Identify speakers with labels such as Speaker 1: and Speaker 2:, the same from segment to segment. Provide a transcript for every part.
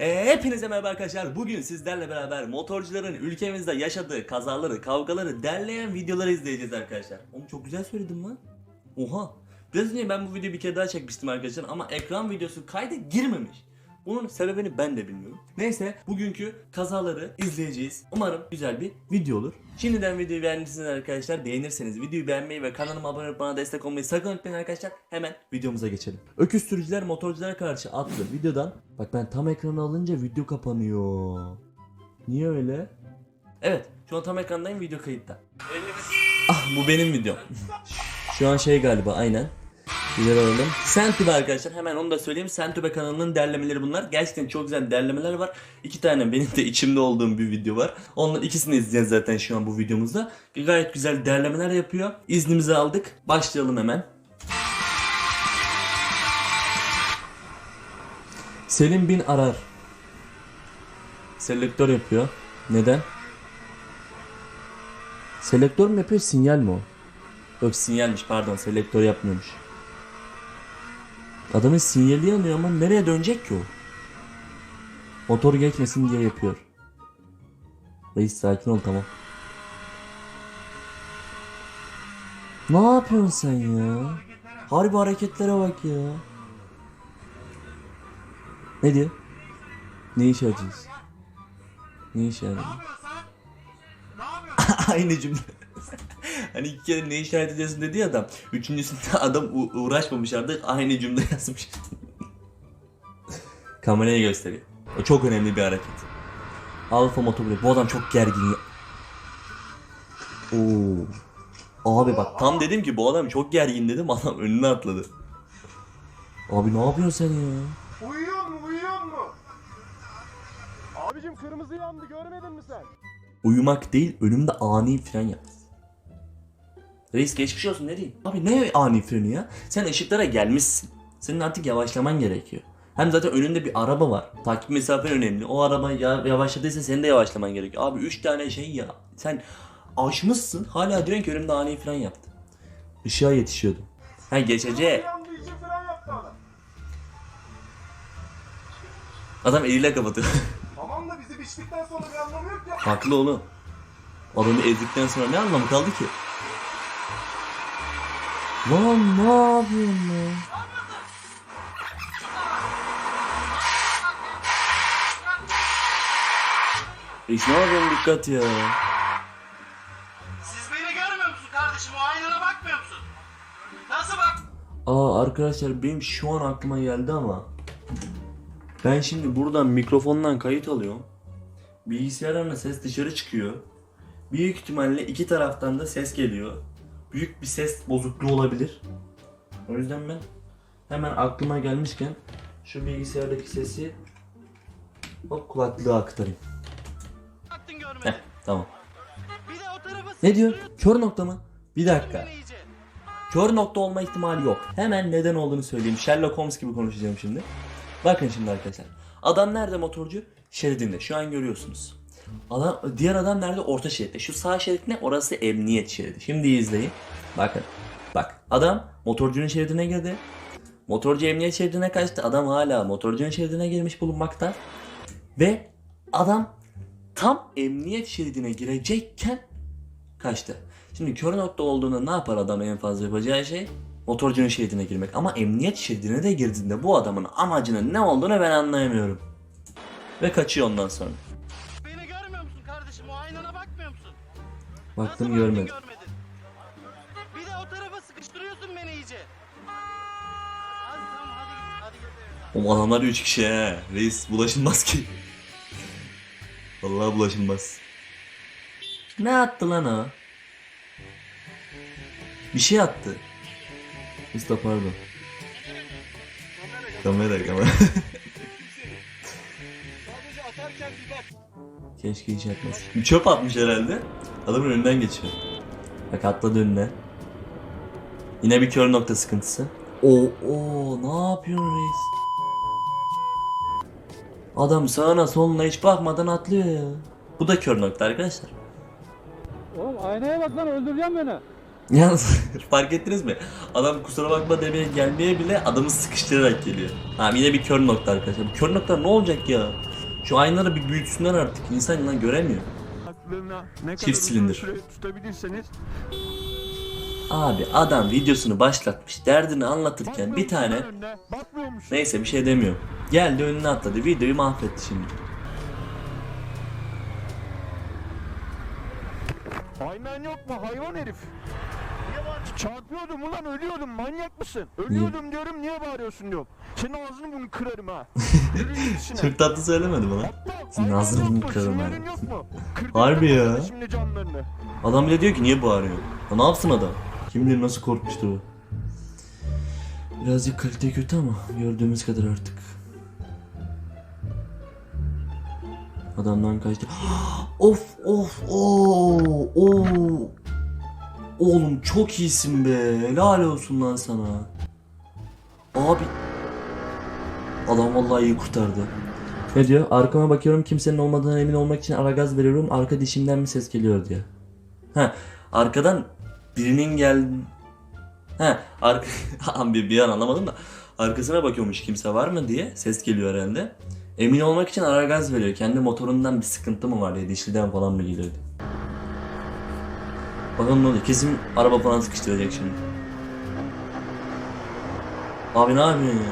Speaker 1: Ee, hepinize merhaba arkadaşlar. Bugün sizlerle beraber motorcuların ülkemizde yaşadığı kazaları, kavgaları derleyen videoları izleyeceğiz arkadaşlar. Oğlum çok güzel söyledim lan. Oha. Biraz önce ben bu videoyu bir kere daha çekmiştim arkadaşlar ama ekran videosu kayda girmemiş. Bunun sebebini ben de bilmiyorum. Neyse bugünkü kazaları izleyeceğiz. Umarım güzel bir video olur. Şimdiden videoyu beğendiyseniz arkadaşlar beğenirseniz videoyu beğenmeyi ve kanalıma abone olup bana destek olmayı sakın unutmayın arkadaşlar. Hemen videomuza geçelim. Öküz sürücüler motorculara karşı adlı videodan bak ben tam ekranı alınca video kapanıyor. Niye öyle? Evet şu an tam ekrandayım video kayıtta. Ah bu benim videom. Şu an şey galiba aynen. Güzel alalım. Sentube arkadaşlar hemen onu da söyleyeyim. Sentube kanalının derlemeleri bunlar. Gerçekten çok güzel derlemeler var. İki tane benim de içimde olduğum bir video var. Onların ikisini izleyeceğiz zaten şu an bu videomuzda. Gayet güzel derlemeler yapıyor. İznimizi aldık. Başlayalım hemen. Selim bin Arar. Selektör yapıyor. Neden? Selektör mü yapıyor sinyal mi o? Yok sinyalmiş pardon selektör yapmıyormuş. Adamın sinyali yanıyor ama nereye dönecek ki o? Motor geçmesin diye yapıyor. Reis sakin ol tamam. Ne yapıyorsun sen ya? Harbi hareketlere bak ya. Ne diyor? Ne iş yapacağız? Ne iş yapacağız? Aynı cümle. Hani iki kere ne işaret ediyorsun dedi ya adam. Üçüncüsünde adam uğraşmamış artık aynı cümle yazmış. Kameraya gösteriyor. O çok önemli bir hareket. Alfa motor Bu adam çok gergin. Oo. Abi bak tam dedim ki bu adam çok gergin dedim adam önüne atladı. Abi ne yapıyorsun sen ya?
Speaker 2: Uyuyor mu uyuyor mu? Abicim kırmızı yandı görmedin mi sen?
Speaker 1: Uyumak değil önümde ani fren yaptı. Reis geçmiş olsun ne diyeyim? Abi ne ani freni ya? Sen ışıklara gelmişsin. Senin artık yavaşlaman gerekiyor. Hem zaten önünde bir araba var. Takip mesafen önemli. O araba ya, yavaşladıysa senin de yavaşlaman gerekiyor. Abi 3 tane şey ya. Sen aşmışsın. Hala diyorsun ki önümde ani fren yaptı. Işığa yetişiyordum. Ha geçecek.
Speaker 2: Adam
Speaker 1: eliyle kapatıyor.
Speaker 2: Tamam da bizi biçtikten sonra bir anlamı yok ya.
Speaker 1: Haklı oğlum. Adamı ezdikten sonra ne anlamı kaldı ki? Lan ne yapıyorsun lan? Reis ne yapıyorsun dikkat ya.
Speaker 3: Siz beni görmüyor musun kardeşim? O aynana bakmıyor musun? Nasıl bak?
Speaker 1: Aa arkadaşlar benim şu an aklıma geldi ama ben şimdi buradan mikrofondan kayıt alıyorum. Bilgisayardan da ses dışarı çıkıyor. Büyük ihtimalle iki taraftan da ses geliyor. Büyük bir ses bozukluğu olabilir. O yüzden ben hemen aklıma gelmişken şu bilgisayardaki sesi hop kulaklığa aktarayım. Heh tamam.
Speaker 3: Bir de o tarafa
Speaker 1: Ne diyor? Kör nokta mı? Bir dakika. Kör nokta olma ihtimali yok. Hemen neden olduğunu söyleyeyim. Sherlock Holmes gibi konuşacağım şimdi. Bakın şimdi arkadaşlar. Adam nerede motorcu? Şeridinde. Şu an görüyorsunuz. Adam, diğer adam nerede? Orta şeritte. Şu sağ şerit ne? Orası emniyet şeridi. Şimdi izleyin. Bakın. Bak. Adam motorcunun şeridine girdi. Motorcu emniyet şeridine kaçtı. Adam hala motorcunun şeridine girmiş bulunmakta. Ve adam tam emniyet şeridine girecekken kaçtı. Şimdi kör nokta olduğunda ne yapar adam en fazla yapacağı şey? Motorcunun şeridine girmek. Ama emniyet şeridine de girdiğinde bu adamın amacının ne olduğunu ben anlayamıyorum. Ve kaçıyor ondan sonra. Baktım görmedim.
Speaker 3: görmedin? Bir de o tarafa sıkıştırıyorsun beni iyice. Hadi tamam hadi git hadi git.
Speaker 1: O adamlar 3 kişi he. Reis bulaşılmaz ki. Vallahi bulaşılmaz. Ne attı lan o? Bir şey attı. Usta pardon. Kamera kamera.
Speaker 2: Sadece atarken bir bak.
Speaker 1: Keşke hiç atmasın. Bir çöp atmış herhalde. Adamın önünden geçiyor. Bak atladı önüne. Yine bir kör nokta sıkıntısı. Oo, oo ne yapıyorsun reis? Adam sağına soluna hiç bakmadan atlıyor ya. Bu da kör nokta arkadaşlar.
Speaker 4: Oğlum aynaya bak lan öldüreceğim beni.
Speaker 1: Yalnız fark ettiniz mi? Adam kusura bakma demeye gelmeye bile adamı sıkıştırarak geliyor. Ha yine bir kör nokta arkadaşlar. Bu kör nokta ne olacak ya? Şu aynaları bir büyütsünler artık. İnsan lan göremiyor.
Speaker 5: Ne
Speaker 1: Çift silindir. Abi adam videosunu başlatmış. Derdini anlatırken bir tane neyse bir şey demiyorum. Geldi önüne atladı. Videoyu mahvetti şimdi.
Speaker 5: Aynen yok mu hayvan herif? Çarpıyordum ulan ölüyordum manyak mısın? Ölüyordum diyorum niye bağırıyorsun diyorum. Senin ağzını bunu kırarım ha. Yürü git.
Speaker 1: Çok tatlı söylemedi bana. Senin ağzını
Speaker 5: yok
Speaker 1: bunu
Speaker 5: mu?
Speaker 1: kırarım ha.
Speaker 5: Sinirin yok mu? Kırdın
Speaker 1: Harbi ya.
Speaker 5: Şimdi canlarını.
Speaker 1: Adam bile diyor ki niye bağırıyor? Ya ne yapsın adam? Kim bilir nasıl korkmuştur o. Birazcık kalite kötü ama gördüğümüz kadar artık. Adamdan kaçtı. of of oo oo. Oğlum çok iyisin be. Helal olsun lan sana. Abi. Adam vallahi iyi kurtardı. Ne diyor? Arkama bakıyorum kimsenin olmadığına emin olmak için ara gaz veriyorum. Arka dişimden bir ses geliyor diyor. Ha arkadan birinin gel Ha arka bir, bir an anlamadım da arkasına bakıyormuş kimse var mı diye ses geliyor herhalde. Emin olmak için ara gaz veriyor. Kendi motorundan bir sıkıntı mı var diye dişliden falan mı geliyor diye. Bakalım ne oluyor. Kesin araba falan sıkıştıracak şimdi. Abi ne yapıyorsun ya?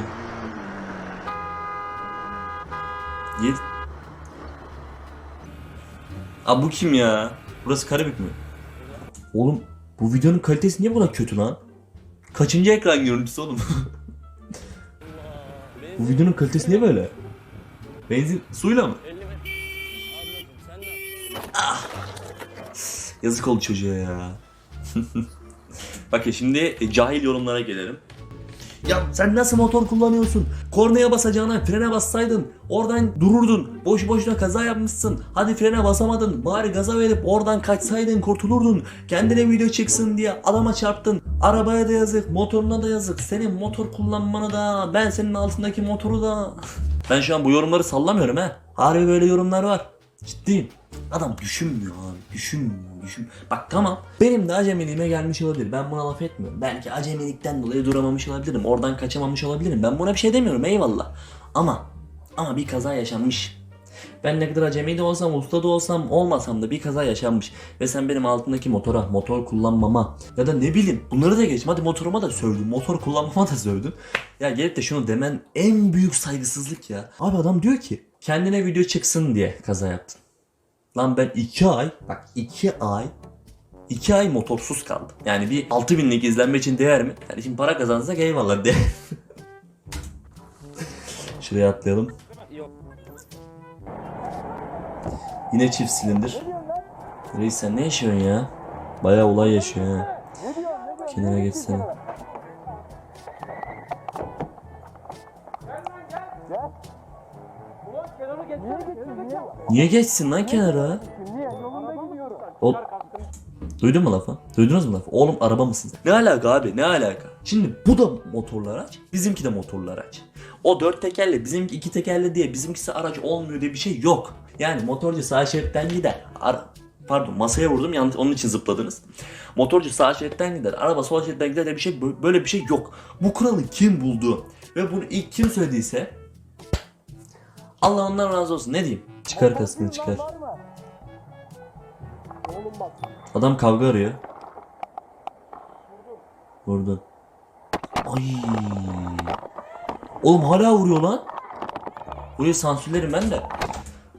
Speaker 1: Gir. Abi bu kim ya? Burası Karabük mü? Oğlum bu videonun kalitesi niye bu kadar kötü lan? Kaçıncı ekran görüntüsü oğlum? bu videonun kalitesi niye böyle? Benzin suyla mı? Yazık oldu çocuğa ya. Bakın şimdi e, cahil yorumlara gelelim. Ya sen nasıl motor kullanıyorsun? Kornaya basacağına frene bassaydın. Oradan dururdun. Boş boşuna kaza yapmışsın. Hadi frene basamadın. Bari gaza verip oradan kaçsaydın kurtulurdun. Kendine video çıksın diye adama çarptın. Arabaya da yazık, motoruna da yazık. Senin motor kullanmanı da, ben senin altındaki motoru da. Ben şu an bu yorumları sallamıyorum he. Harbi böyle yorumlar var. Ciddiyim. Adam düşünmüyor abi. Düşünmüyor. Düşün. Bak tamam. Benim de acemiliğime gelmiş olabilir. Ben buna laf etmiyorum. Belki acemilikten dolayı duramamış olabilirim. Oradan kaçamamış olabilirim. Ben buna bir şey demiyorum eyvallah. Ama ama bir kaza yaşanmış. Ben ne kadar acemi de olsam, usta da olsam, olmasam da bir kaza yaşanmış. Ve sen benim altındaki motora, motor kullanmama ya da ne bileyim bunları da geçme. Hadi motoruma da sövdün, motor kullanmama da sövdün. Ya gelip de şunu demen en büyük saygısızlık ya. Abi adam diyor ki kendine video çıksın diye kaza yaptın. Lan ben 2 ay, bak 2 ay 2 ay motorsuz kaldım. Yani bir 6000'lik izlenme için değer mi? Yani şimdi para kazansak eyvallah de. Şuraya atlayalım. Yine çift silindir. Reis sen ne yaşıyorsun ya? Bayağı olay yaşıyor ha. Kenara geçsene. Niye geçsin lan kenara? O... Duydun mu lafı? Duydunuz mu lafı? Oğlum araba mısın? sen? Ne alaka abi? Ne alaka? Şimdi bu da motorlu araç, bizimki de motorlu araç. O dört tekerle, bizimki iki tekerle diye bizimkisi araç olmuyor diye bir şey yok. Yani motorcu sağ şeritten gider. Ara- Pardon masaya vurdum yanlış onun için zıpladınız. Motorcu sağ şeritten gider, araba sol şeritten gider diye bir şey böyle bir şey yok. Bu kuralı kim buldu ve bunu ilk kim söylediyse Allah ondan razı olsun ne diyeyim? Çıkar kaskını çıkar. Adam kavga arıyor. Vurdun. Ay. Oğlum hala vuruyor lan. Burayı sansürlerim ben de.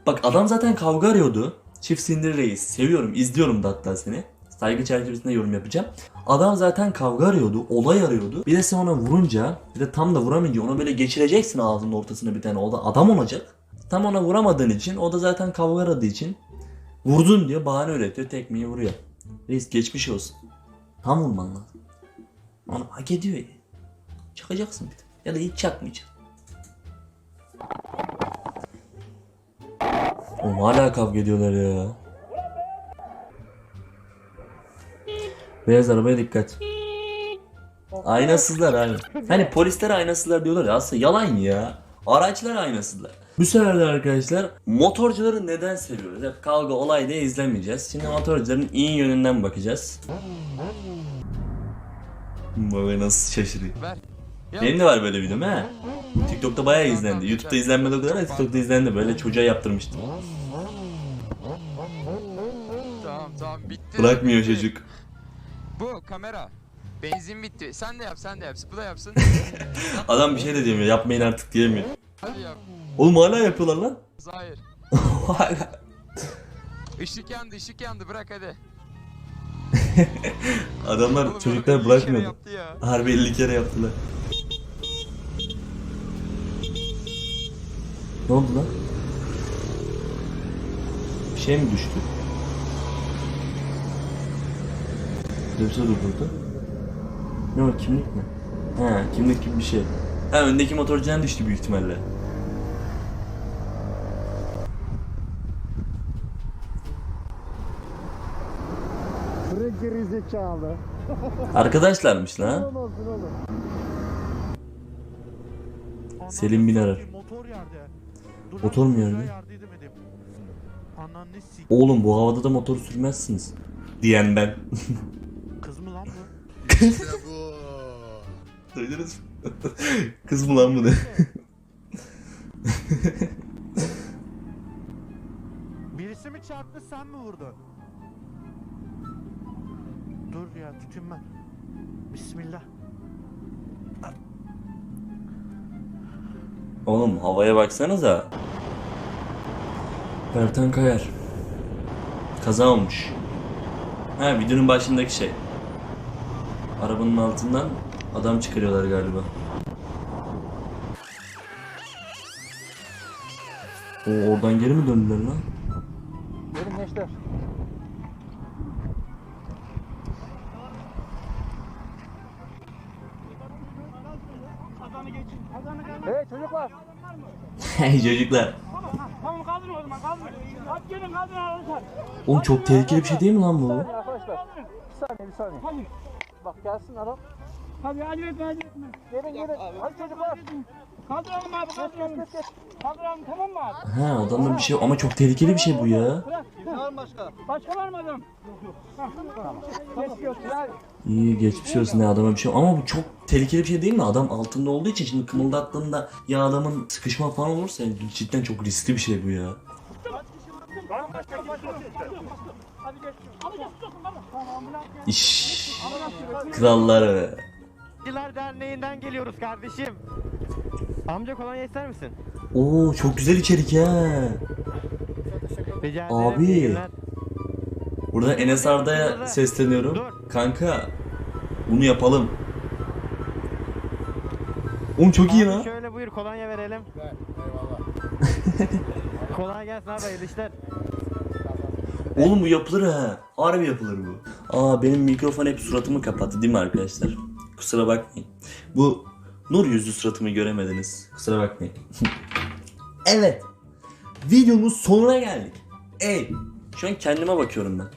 Speaker 1: Bak adam zaten kavga arıyordu. Çift sindir reis. Seviyorum. izliyorum da hatta seni. Saygı çerçevesinde yorum yapacağım. Adam zaten kavga arıyordu. Olay arıyordu. Bir de sen ona vurunca bir de tam da vuramayınca onu böyle geçireceksin ağzının ortasına bir tane. O da adam olacak. Tam ona vuramadığın için o da zaten kavga aradığı için vurdun diye bahane üretiyor. Tekmeyi vuruyor. Reis geçmiş olsun. Tam vurman lazım. Onu hak ediyor ya. Çakacaksın bir de. Ya da hiç çakmayacaksın. Oğlum hala kavga ediyorlar ya. Beyaz arabaya dikkat. Aynasızlar abi. Hani polisler aynasızlar diyorlar ya aslında yalan ya. Araçlar aynasızlar. Bu sefer de arkadaşlar motorcuları neden seviyoruz? Hep kavga olay diye izlemeyeceğiz. Şimdi motorcuların iyi yönünden bakacağız. Baba nasıl şaşırıyor. Benim de var böyle videom he. TikTok'ta bayağı izlendi. YouTube'da izlenmedi o kadar ama TikTok'ta izlendi. Böyle çocuğa yaptırmıştım.
Speaker 6: Tamam tamam bitti.
Speaker 1: Bırakmıyor çocuk.
Speaker 6: Bu kamera. Benzin bitti. Sen de yap sen de yap. Bu da yapsın.
Speaker 1: Adam bir şey de diyemiyor. Yapmayın artık diyemiyor.
Speaker 6: Hadi yap.
Speaker 1: Oğlum hala yapıyorlar lan.
Speaker 6: Hayır.
Speaker 1: hala.
Speaker 6: Işık yandı ışık yandı bırak hadi.
Speaker 1: Adamlar
Speaker 6: Oğlum,
Speaker 1: çocuklar
Speaker 6: ya.
Speaker 1: Harbi 50 kere yaptılar. Ne oldu lan? Bir şey mi düştü? Bir şey durdurdu. Ne o kimlik mi? Ha kimlik gibi bir şey. Ha öndeki motorcudan düştü büyük ihtimalle.
Speaker 2: Geri zekalı.
Speaker 1: Arkadaşlarmış lan.
Speaker 2: Olmasın oğlum.
Speaker 1: Selim bin arar.
Speaker 7: Motor yerde.
Speaker 1: Motor mu yerde? Oğlum bu havada da motor sürmezsiniz. Diyen ben.
Speaker 7: Kız mı lan bu?
Speaker 1: Duydunuz mu? Kız mı lan bu ne?
Speaker 7: Birisi mi çarptı sen mi vurdun? Ya ben. Bismillah.
Speaker 1: Oğlum havaya baksanıza. Bertan Kayar. Kaza olmuş. Ha videonun başındaki şey. Arabanın altından adam çıkarıyorlar galiba. O oradan geri mi döndüler lan?
Speaker 4: Gelin gençler. çocuklar.
Speaker 8: Tamam kaldırın o zaman kaldırın. Hadi gelin kaldırın arkadaşlar.
Speaker 1: Oğlum çok tehlikeli bir şey değil mi lan bu?
Speaker 4: Arkadaşlar. Bir saniye bir saniye.
Speaker 8: Hadi.
Speaker 4: Bak gelsin adam.
Speaker 8: Hadi acele etme acele etme.
Speaker 4: Gelin gelin. Hadi çocuklar.
Speaker 8: Kaldıralım abi kaldıralım. Kaldıralım tamam mı abi?
Speaker 1: Ha adamda bir şey ama çok tehlikeli bir şey bu ya.
Speaker 8: Var başka? Başka var mı adam?
Speaker 1: İyi geçmiş olsun ya adama bir şey ama bu çok tehlikeli bir şey değil mi? Adam altında olduğu için şimdi kımıldattığında ya adamın sıkışma falan olursa cidden çok riskli bir şey bu ya. İş. Kralları.
Speaker 3: Diler Derneği'nden geliyoruz kardeşim. Amca kolonya ister misin?
Speaker 1: Oo çok güzel içerik ya.
Speaker 3: Rica ederim.
Speaker 1: Abi.
Speaker 3: günler.
Speaker 1: Burada Enes Arda'ya sesleniyorum. Kanka bunu yapalım. Oğlum çok iyi
Speaker 3: Abi
Speaker 1: lan.
Speaker 3: Şöyle buyur kolonya verelim. Kolay gelsin abi hayırlı işler.
Speaker 1: Oğlum bu yapılır ha. Harbi yapılır bu. Aa benim mikrofon hep suratımı kapattı değil mi arkadaşlar? Kusura bakmayın. Bu nur yüzlü suratımı göremediniz. Kusura bakmayın. evet. Videomuz sonuna geldik. Ey. Şu an kendime bakıyorum ben.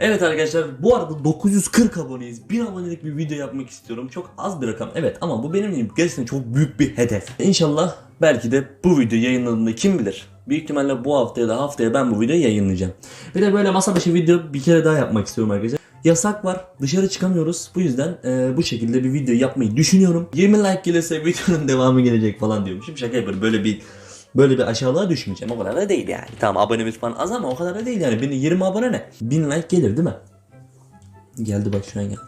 Speaker 1: Evet arkadaşlar bu arada 940 aboneyiz. 1000 abonelik bir video yapmak istiyorum. Çok az bir rakam evet ama bu benim için gerçekten çok büyük bir hedef. İnşallah belki de bu video yayınladığında kim bilir. Büyük ihtimalle bu hafta ya da haftaya ben bu videoyu yayınlayacağım. Bir de böyle masa başı video bir kere daha yapmak istiyorum arkadaşlar. Yasak var. Dışarı çıkamıyoruz. Bu yüzden e, bu şekilde bir video yapmayı düşünüyorum. 20 like gelirse videonun devamı gelecek falan diyormuşum. Şaka yapıyorum. Böyle bir böyle bir aşağılığa düşmeyeceğim. O kadar da değil yani. Tamam abonemiz falan az ama o kadar da değil yani. Benim 20 abone ne? 1000 like gelir değil mi? Geldi bak şu an geldi.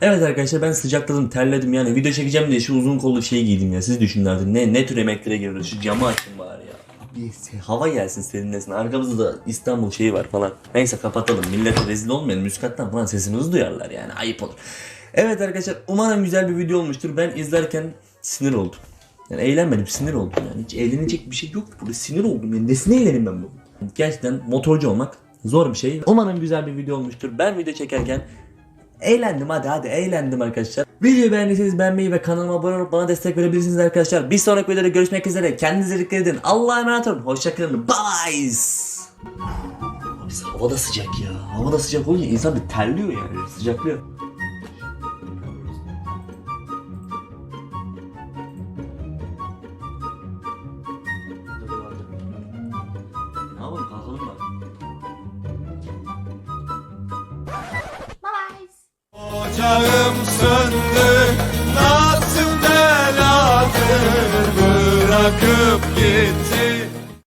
Speaker 1: Evet arkadaşlar ben sıcakladım terledim yani video çekeceğim diye şu uzun kollu şeyi giydim ya siz düşünün artık ne, ne tür emeklere giriyoruz şu camı açın bari. Bir hava gelsin serinlesin arkamızda da İstanbul şeyi var falan. Neyse kapatalım millete rezil olmayalım müskattan falan sesimizi duyarlar yani ayıp olur. Evet arkadaşlar umarım güzel bir video olmuştur ben izlerken sinir oldum. Yani eğlenmedim sinir oldum yani hiç eğlenecek bir şey yok burada sinir oldum yani nesine eğleneyim ben bu. Gerçekten motorcu olmak zor bir şey. Umarım güzel bir video olmuştur. Ben video çekerken Eğlendim hadi hadi eğlendim arkadaşlar. Videoyu beğendiyseniz beğenmeyi ve kanalıma abone olup bana destek verebilirsiniz arkadaşlar. Bir sonraki videoda görüşmek üzere. Kendinize dikkat edin. Allah'a emanet olun. Hoşçakalın. Bye. Abi hava da sıcak ya. Hava da sıcak olunca insan bir terliyor yani. Sıcaklıyor.